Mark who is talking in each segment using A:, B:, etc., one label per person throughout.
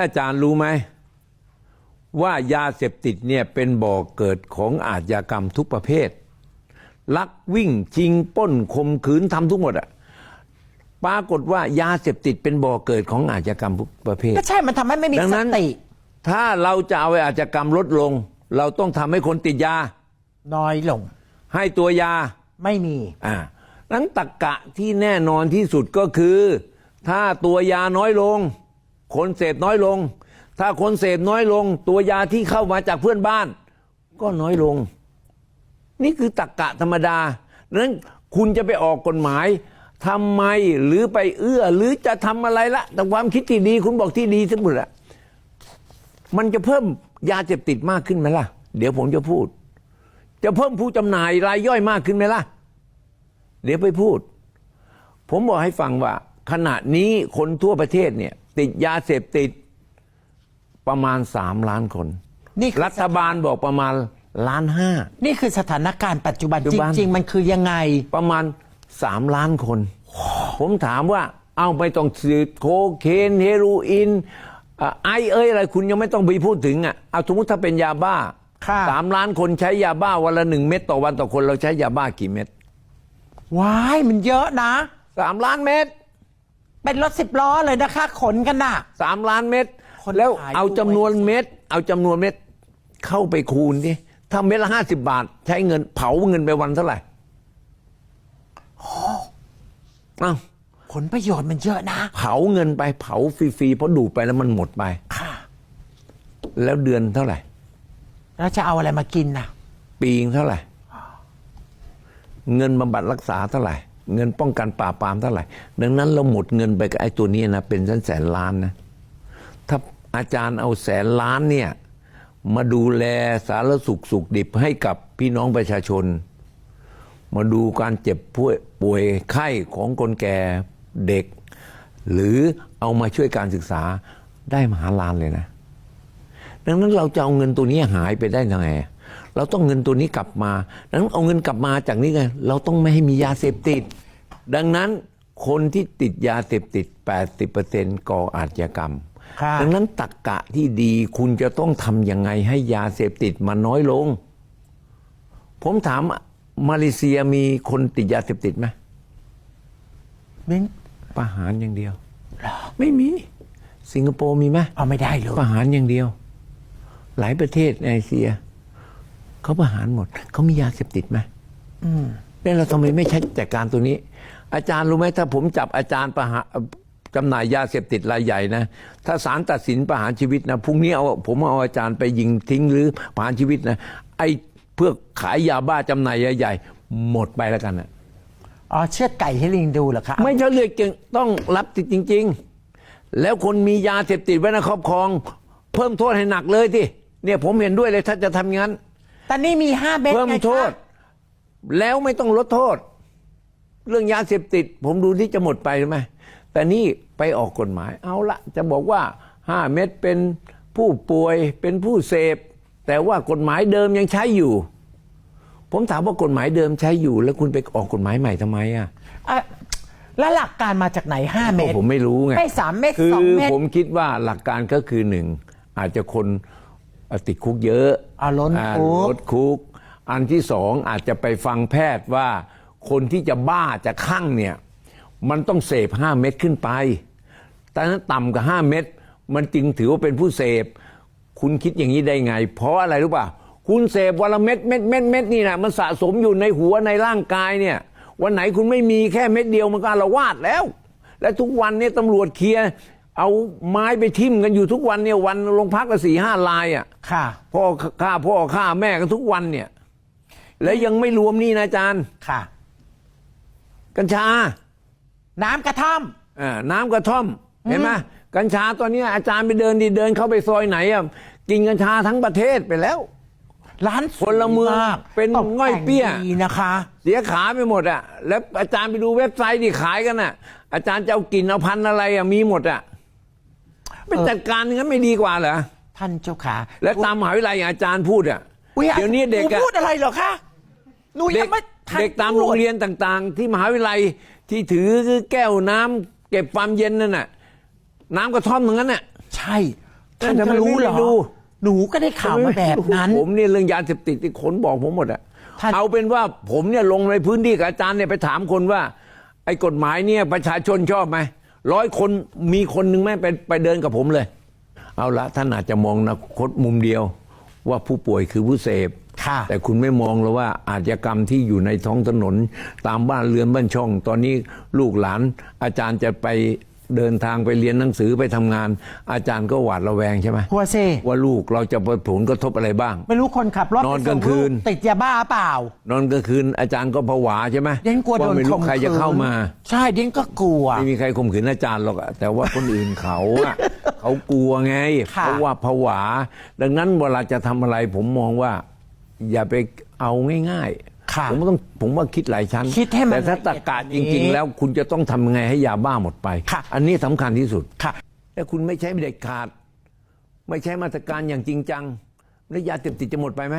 A: อาจารย์รู้ไหม ว่ายาเสพติดเนี่ยเป็นบ่อเกิดของอาชญากรรมทุกประเภท ลักวิ่งชิงปล้นข่มขืนทำทุกหมดอะปรากฏว่ายาเสพติดเป็นบ่อเกิดของอาชญากรรมทุกประเภท
B: ก็ใช่มันทำให้ไม่มี
A: ดัง
B: ส
A: นั้น
B: ติ
A: ถ้าเราจะเอาไอ้อาชญากรรมลดลง เราต้องทำให้คนติดยา
B: น้อยลง
A: ให้ตัวยา
B: ไม่มี
A: อ่านั้นตรกกะที่แน่นอนที่สุดก็คือ ถ้าตัวยาน้อยลง คนเสพน้อยลง ถ้าคนเสพน้อยลง ตัวยาที่เข้ามาจากเพื่อนบ้าน ก็น้อยลง นี่คือตรกกะธรรมดาดังนั้นคุณจะไปออกกฎหมายทำไมหรือไปเอื้อ หรือจะทำอะไรละ แต่ความคิดที่ดี คุณบอกที่ดีทั้งหมดอะมันจะเพิ่มยาเสพติดมากขึ้นไหมล่ะ เดี๋ยวผมจะพูด จะเพิ่มผู้จำหน่ายรายย่อยมากขึ้นไหมล่ะ เดี๋ยวไปพูด ผมบอกให้ฟังว่า ขณะนี้คนทั่วประเทศเนี่ย ติดยาเสพติดประมาณสามล้านคน
B: นี่คือ
A: รัฐบาลบอกประมาณล้านห้า
B: นี่คือสถานการณ์ปัจจุบัน
A: ปัจจุ
B: จ
A: บัน
B: ริง ๆ มันคือยังไง
A: ประมาณสามล้านคน ผมถามว่าเอาไปต้องซื้อโคเคนเฮโรอีนเอ่อไอเอ้ยอะไรคุณยังไม่ต้องไปพูดถึงอะเอาสมมติถ้าเป็นยาบ้า
B: ค่ะ
A: สามล้านคนใช้ยาบ้าวันละหนึ่งเม็ดต่อวันต่อคนเราใช้ยาบ้ากี่เม็ด
B: ว้ายมันเยอะนะ
A: สามล้านเม็ด
B: เป็นรถสิบล้อเลยนะคะขนกันน่ะ
A: สามล้านเม็ด
B: คน
A: แล้ว
B: ขาย
A: เอา
B: ด้วย
A: จำนวนเม็ดเอาจำนวนเม็ดเข้าไปคูณดิถ้าเม็ดละห้าสิบาท ใช้เงินเผาเงินไปวันเท่าไหร่เอ้า
B: ผลประโยชน์มันเยอะนะ
A: เผาเงินไปเผาฟรีๆเพราะดูดไปแล้วมันหมดไป
B: ค่ะ
A: แล้วเดือนเท่าไหร่
B: แล้วจะเอาอะไรมากินน่ะ
A: ปีงเท่าไหร่ เงินบำบัดรักษาเท่าไหร่ เงินป้องกันปราปามเท่าไหร่ ดังนั้นเราหมดเงินไปกับไอ้ตัวนี้นะเป็นแสนแสนล้านนะถ้าอาจารย์เอาแสนล้านเนี่ยมาดูแลสารสุขสุขดิบให้กับพี่น้องประชาชน มาดูการเจ็บป่วยป่วยไข้ของคนแก่เด็ก หรือเอามาช่วยการศึกษาได้มหาลานเลยนะ ดังนั้นเราจะเอาเงินตัวนี้หายไปได้ยังไง เราต้องเงินตัวนี้กลับมาดังนั้นเอาเงินกลับมาจากนี้ไงเราต้องไม่ให้มียาเสพติด ดังนั้นคนที่ติดยาเสพติด 80%ก่ออาชญากรรม
B: ค่ะ
A: ดังนั้นตักกะที่ดีคุณจะต้องทำยังไงให้ยาเสพติดมันน้อยลง ผมถามมาเลเซียมีคนติดยาเสพติดไหม
B: มิ้น
A: ประหารอย่างเดียว ไม่มี สิงคโปร์มีไหม
B: เอาไม่ได้เลย
A: ประหารอย่างเดียว หลายประเทศในเอเชีย เขาประหารหมด เขามียาเสพติดไหม
B: อืม
A: แล้วเราทำไมไม่ใช้จัดการตัวนี้ อาจารย์รู้ไหมถ้าผมจับอาจารย์ประหารจำหน่ายยาเสพติดรายใหญ่นะ ถ้าศาลตัดสินประหารชีวิตนะพรุ่งนี้เอาผมเอาอาจารย์ไปยิงทิ้งหรือประหารชีวิตนะไอ้เพื่อขายยาบ้าจำหน่ายใหญ่ๆหมดไปแล้วกันนะ
B: อ๋อเชือดไก่ให้ลิงดูเหรอคะ
A: ไม่ใช่เลือกเก่งต้องรับติดจริง ๆ แล้วคนมียาเสพติดไว้ในครอบครอง เพิ่มโทษให้หนักเลยที่เนี่ยผมเห็นด้วยเลยถ้าจะทำงั้น
B: แต่นี่มีห้าเม็ด
A: เพิ่ม
B: ไง
A: โท
B: คะ
A: ษแล้วไม่ต้องลดโทษ เรื่องยาเสพติด ผมดูที่จะหมดไปหรือไม่แต่นี่ไปออกกฎหมาย เอาละจะบอกว่าห้าเม็ดเป็นผู้ป่วยเป็นผู้เสพ แต่ว่ากฎหมายเดิมยังใช้อยู่ ผมถามว่ากฎหมายเดิมใช้อยู่ แล้วคุณไปออกกฎหมายใหม่ทำไมอะ
B: อะแล้วหลักการมาจากไหนห้าเม็ด
A: ผมไม่รู้ไง
B: ไม่สามเม็ด
A: คือ
B: สองเม็ด
A: ผมคิดว่าหลักการก็คือหนึ่งอาจจะคนเอ่อ ติดคุกเยอะ
B: อ่าล้น
A: อ่า
B: คุก
A: ลดคุก อันที่สองอาจจะไปฟังแพทย์ว่าคนที่จะบ้าจะคลั่งเนี่ย มันต้องเสพห้าเม็ดขึ้นไปแต่ถ้าต่ำกว่าห้าเม็ดมันจึงถือว่าเป็นผู้เสพ คุณคิดอย่างนี้ได้ไง เพราะอะไรรู้ป่ะ คุณเสพวันละเม็ดเม็ดเม็ดเม็ดนี่นะมันสะสมอยู่ในหัวในร่างกายเนี่ย วันไหนคุณไม่มีแค่เม็ดเดียวมันก็อาละวาดแล้ว และทุกวันเนี่ยตำรวจเคลียร์ เอาไม้ไปทิ่มกันอยู่ทุกวันเนี่ยวันโรงพักละสี่ห้าลายอะ
B: ค่ะ
A: พ่อฆ่าพ่อฆ่าแม่กันทุกวันเนี่ย แล้วยังไม่รวมนี่นะอาจารย์
B: ค่ะ
A: กัญชา
B: น้ำกระท่อม
A: อ่าน้ำกระท่อม เห็นไหมกัญชาตอนนี้อาจารย์ไปเดินดีเดินเข้าไปซอยไหนอะกินกัญชาทั้งประเทศไปแล้ว
B: ร้านสวย
A: พลเมือง
B: มาก
A: เป็น
B: ตกแต่
A: ง่อยเปี้ย
B: ดีนะคะ
A: เสียขาไปหมดอะ แล้วอาจารย์ไปดูเว็บไซต์ที่ขายกันอะ อาจารย์จะเอากลิ่นเอาพันธุ์อะไรอะมีหมดอะ ไปจัดการอย่างนั้นไม่ดีกว่าเหรอ
B: ท่านเจ้าขา
A: แล้วตามมหาวิทยาลัยอย่างอาจารย์พูดอะ
B: อุ๊
A: เดี๋ยวนี้เด็ก
B: หนู
A: อะ
B: พูดอะไรเหรอคะหนู
A: เด็
B: ยั
A: ก
B: งไม่ทัน
A: เด็กตามโรงเรียนต่างๆ ที่มหาวิทยาลัยที่ถือแก้วน้ำเก็บความเย็นนั่นน่ะ น้ำกระท่อมตรงนั้นน่ะ
B: ใช่ท่าน
A: ทำไม
B: ก็รู้เหรอ
A: ไม่ดู
B: หนูก็ได้ข่าวมาแบบนั้น
A: ผมเนี่ยเรื่องยาเสพติดที่คนบอกผมหมดอะ
B: ท่าน
A: เอาเป็นว่าผมเนี่ยลงในพื้นที่กับอาจารย์เนี่ยไปถามคนว่า ไอ้กฎหมายเนี่ยประชาชนชอบไหม ร้อยคนมีคนหนึ่งแม่ไปไปเดินกับผมเลย เอาละท่านอาจจะมองนะคตมุมเดียวว่าผู้ป่วยคือผู้เสพ
B: ค่ะ
A: แต่คุณไม่มองเลยว่าอาชญากรรมที่อยู่ในท้องถนน ตามบ้านเรือนบ้านช่อง ตอนนี้ลูกหลานอาจารย์จะไป เดินทางไปเรียนหนังสือไปทำงาน อาจารย์ก็หวาดระแวงใช่ไหม
B: หัวเซ
A: ว่าลูกเราจะผลกระทบอะไรบ้าง
B: ไม่รู้คนขับรถ
A: นอน
B: ไป
A: กลางคืน
B: ส่ลูติดยาบ้าเปล่า
A: นอนกลางคืนอาจารย์ก็ผวาใช่ไหม
B: เดียนกลัวโด
A: ว่านไม่รู้
B: ข่ม
A: ใครจะ
B: ขืน
A: เข้ามา
B: ใช่เดียนก็กลัว
A: ไม่มีใครข่มขืนอาจารย์หรอกอะแต่ว่าคนอื่นเขาอะ เขากลัวไง
B: ค่ะ
A: เพราะว่าผวา ดังนั้นเวลาจะทำอะไรผมมองว่า อย่าไปเอาง่าย
B: ค่ะ
A: ๆ ผมต้องผมว่าคิดหลายชั้น
B: คิดให้มัน
A: แต่ถ้า
B: ละ
A: ตะ
B: เอียด
A: กาศ
B: กว่า
A: จ
B: นี้
A: ริง ๆ แล้วคุณจะต้องทำยังไงให้ยาบ้าหมดไป
B: ค่ะ
A: อันนี้สำคัญที่สุด
B: ค่ะ
A: แต่คุณไม่ใช้เด็ดขาด ไม่ใช้มาตรการอย่างจริงจังแล้วยาเสพติดจะหมดไปไหม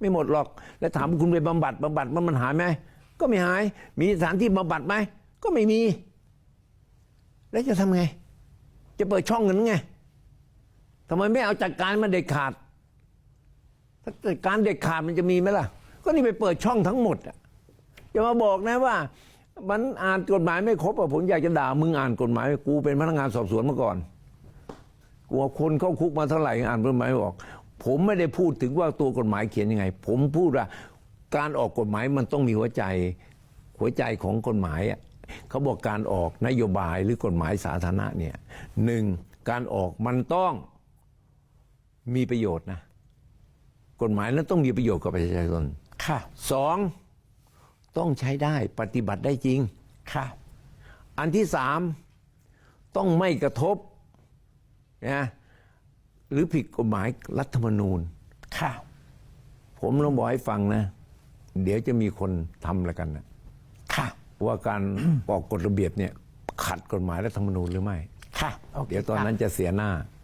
A: ไม่หมดหรอก แล้วถามว่าคุณไปบำบัดบำบัดมันมันหายไหมก็ไม่หาย มีสถานที่บำบัดไหมก็ไม่มี แล้วจะทำไง จะเปิดช่องเงินไงทำไมไม่เอาจัดการมันเด็ดขาด ถ้าจัดการเด็ดขาดมันจะมีไหมล่ะ ก็นี่ไปเปิดช่องทั้งหมดอะอย่ามาบอกนะว่า มันอ่านกฎหมายไม่ครบอะผมอยากจะด่ามึงอ่านกฎหมายกูเป็นพนักงานสอบสวนมาก่อนกลัวคนเข้าคุกมาเท่าไหร่อ่านกฎหมายออก ผมไม่ได้พูดถึงว่าตัวกฎหมายเขียนยังไง ผมพูดว่าการออกกฎหมายมันต้องมีหัวใจหัวใจของกฎหมายอะเขาบอกการออกนโยบายหรือกฎหมายสาธารณะเนี่ยหนึ่งการออกมันต้องมีประโยชน์นะ กฎหมายนั้นต้องมีประโยชน์กับประชาชน
B: ค่ะ
A: สองต้องใช้ได้ปฏิบัติได้จริง
B: ค่ะ
A: อันที่สามต้องไม่กระทบนะหรือผิดกฎหมายรัฐธรรมนูญ
B: ค่ะ
A: ผมต้องบอกให้ฟังนะ เดี๋ยวจะมีคนทำแล้วกันนะ
B: ค่ะ
A: ว่าการออกกฎระเบียบเนี่ย ขัดกฎหมายรัฐธรรมนูญหรือไม่
B: ค่ะโอค
A: เดี๋ยวตอนนั้นจะเสียหน้า
B: ค